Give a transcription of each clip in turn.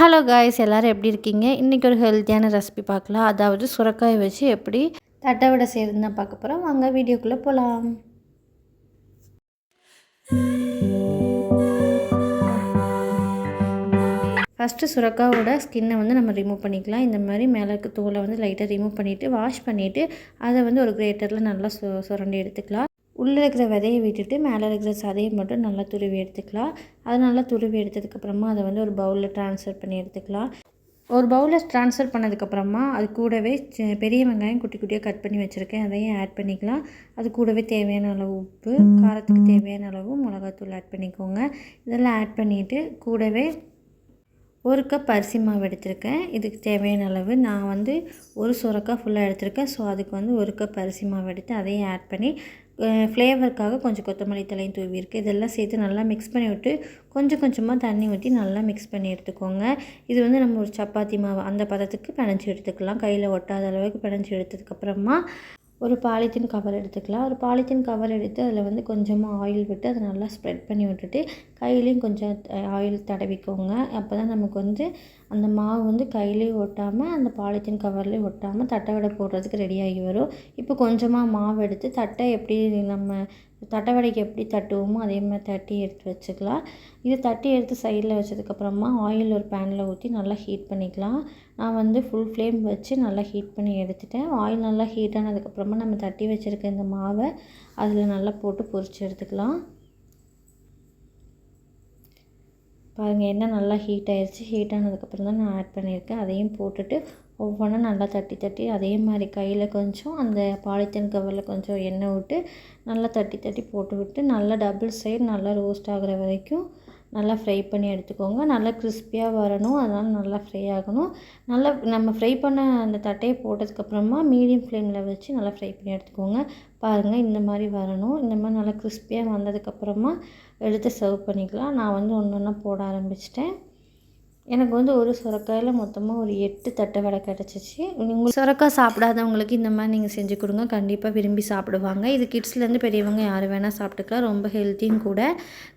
Hello guys எல்லோரும் எப்படி இருக்கீங்க? இன்றைக்கி ஒரு ஹெல்த்தியான ரெசிபி பார்க்கலாம். அதாவது சுரக்காய் வச்சு எப்படி தட்டை விட செய்யுதுன்னு தான் பார்க்க போகிறோம் வாங்க வீடியோக்குள்ளே போகலாம் ஃபஸ்ட்டு சுரக்காவோட ஸ்கின்னை வந்து நம்ம ரிமூவ் பண்ணிக்கலாம். இந்த மாதிரி மேலே இருக்க தோலை வந்து லைட்டாக ரிமூவ் பண்ணிவிட்டு வாஷ் பண்ணிவிட்டு அதை வந்து ஒரு கிரேட்டரில் நல்லா சு சுரண்டி எடுத்துக்கலாம். உள்ளே இருக்கிற விதையை விட்டுட்டு மேலே இருக்கிற சதையை மட்டும் நல்லா துருவி எடுத்துக்கலாம். அதை நல்லா துருவி எடுத்ததுக்கப்புறமா அதை வந்து ஒரு பவுலில் ட்ரான்ஸ்ஃபர் பண்ணி எடுத்துக்கலாம். ஒரு பவுலில் ட்ரான்ஸ்ஃபர் பண்ணதுக்கப்புறமா அது கூடவே பெரிய வெங்காயம் குட்டி குட்டியாக கட் பண்ணி வச்சுருக்கேன். அதையும் ஆட் பண்ணிக்கலாம். அது கூடவே தேவையான அளவு உப்பு காரத்துக்கு தேவையான அளவு மிளகாத்தூள் ஆட் பண்ணிக்கோங்க. இதெல்லாம் ஆட் பண்ணிவிட்டு கூடவே ஒரு கப் அரிசி மாவு எடுத்திருக்கேன். இதுக்கு தேவையான அளவு நான் வந்து ஒரு சுரக்காய் ஃபுல்லாக எடுத்திருக்கேன். ஸோ அதுக்கு வந்து ஒரு கப் அரிசி மாவு எடுத்து அதையும் ஆட் பண்ணி ஃப்ளேவருக்காக கொஞ்சம் கொத்தமல்லி தலையும் தூவிருக்கு இதெல்லாம் சேர்த்து நல்லா மிக்ஸ் பண்ணி விட்டு கொஞ்சம் கொஞ்சமாக தண்ணி ஊற்றி நல்லா மிக்ஸ் பண்ணி எடுத்துக்கோங்க. இது வந்து நம்ம ஒரு சப்பாத்தி மாவு அந்த பதத்துக்கு பிணைஞ்சி எடுத்துக்கலாம். கையில் ஒட்டாத அளவுக்கு பிணைஞ்சி எடுத்ததுக்கப்புறமா ஒரு பாலித்தீன் கவர் எடுத்துக்கலாம். ஒரு பாலித்தீன் கவர் எடுத்து அதில் வந்து கொஞ்சமாக ஆயில் விட்டு அதை நல்லா ஸ்ப்ரெட் பண்ணி விட்டுட்டு கையிலையும் கொஞ்சம் ஆயில் தடவிக்கோங்க. அப்போ தான் நமக்கு வந்து அந்த மாவு வந்து கையிலையும் ஒட்டாமல் அந்த பாலித்தீன் கவர்லேயும் ஒட்டாமல் தட்டை வடை போடுறதுக்கு ரெடியாகி வரும். இப்போ கொஞ்சமாக மாவு எடுத்து தட்டை எப்படி நம்ம தட்டை வடைக்கு எப்படி தட்டுவோமோ அதே மாதிரி தட்டி எடுத்து வச்சுக்கலாம். இது தட்டி எடுத்து சைடில் வச்சதுக்கப்புறமா ஆயில் ஒரு பேனில் ஊற்றி நல்லா ஹீட் பண்ணிக்கலாம். நான் வந்து ஃபுல் ஃப்ளேம் வச்சு நல்லா ஹீட் பண்ணி எடுத்துட்டேன். ஆயில் நல்லா ஹீட் ஆனதுக்கப்புறமா நம்ம தட்டி வச்சுருக்க இந்த மாவை அதில் நல்லா போட்டு பொரித்து எடுத்துக்கலாம். பாருங்கள் என்ன நல்லா ஹீட் ஆயிடுச்சு ஹீட் ஆனதுக்கப்புறம் தான் நான் ஆட் பண்ணியிருக்கேன். அதையும் போட்டுட்டு ஒவ்வொன்றா நல்லா தட்டி தட்டி அதே மாதிரி கையில் கொஞ்சம் அந்த பாலித்தீன் கவரில் கொஞ்சம் எண்ணெய் விட்டு நல்லா தட்டி தட்டி போட்டு விட்டு நல்லா டபுள் சைடு நல்லா ரோஸ்ட் ஆகிற வரைக்கும் நல்லா ஃப்ரை பண்ணி எடுத்துக்கோங்க. நல்லா கிறிஸ்பியாக வரணும். அதனால் நல்லா ஃப்ரை ஆகணும். நல்லா நம்ம ஃப்ரை பண்ண அந்த தட்டையை போட்டதுக்கப்புறமா மீடியம் ஃப்ளேமில் வச்சு நல்லா ஃப்ரை பண்ணி எடுத்துக்கோங்க. பாருங்கள் இந்த மாதிரி வரணும். இந்த மாதிரி நல்லா கிறிஸ்பியாக வந்ததுக்கப்புறமா எடுத்து சர்வ் பண்ணிக்கலாம். நான் வந்து ஒன்று ஒன்றா போட ஆரம்பிச்சிட்டேன். எனக்கு வந்து ஒரு சுரக்காயில் மொத்தமாக ஒரு எட்டு தட்டை வடை கிடச்சிச்சு. உங்களுக்கு சுரக்காய் சாப்பிடாதவங்களுக்கு இந்த மாதிரி நீங்கள் செஞ்சு கொடுங்க. கண்டிப்பாக விரும்பி சாப்பிடுவாங்க. இது கிட்ஸ்லேருந்து பெரியவங்க யார் வேணால் சாப்பிட்டுக்கலாம். ரொம்ப ஹெல்த்தியும் கூட.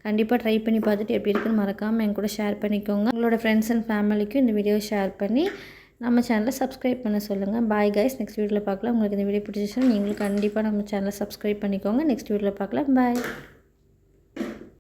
கண்டிப்பாக ட்ரை பண்ணி பார்த்துட்டு எப்படி இருக்குன்னு மறக்காமல் என் கூட ஷேர் பண்ணிக்கோங்க. உங்களோட ஃப்ரெண்ட்ஸ் அண்ட் ஃபேமிலிக்கும் இந்த வீடியோ ஷேர் பண்ணி நம்ம சேனலை சப்ஸ்கிரைப் பண்ண சொல்லுங்கள் பாய் கைஸ் நெக்ஸ்ட் வீடியோவில் பார்க்கலாம். உங்களுக்கு இந்த வீடியோ பிடிச்சிச்சுன்னா நீங்களும் கண்டிப்பாக நம்ம சேனலை சப்ஸ்கிரைப் பண்ணிக்கோங்க. நெக்ஸ்ட் வீடியோவில் பார்க்கலாம். பாய்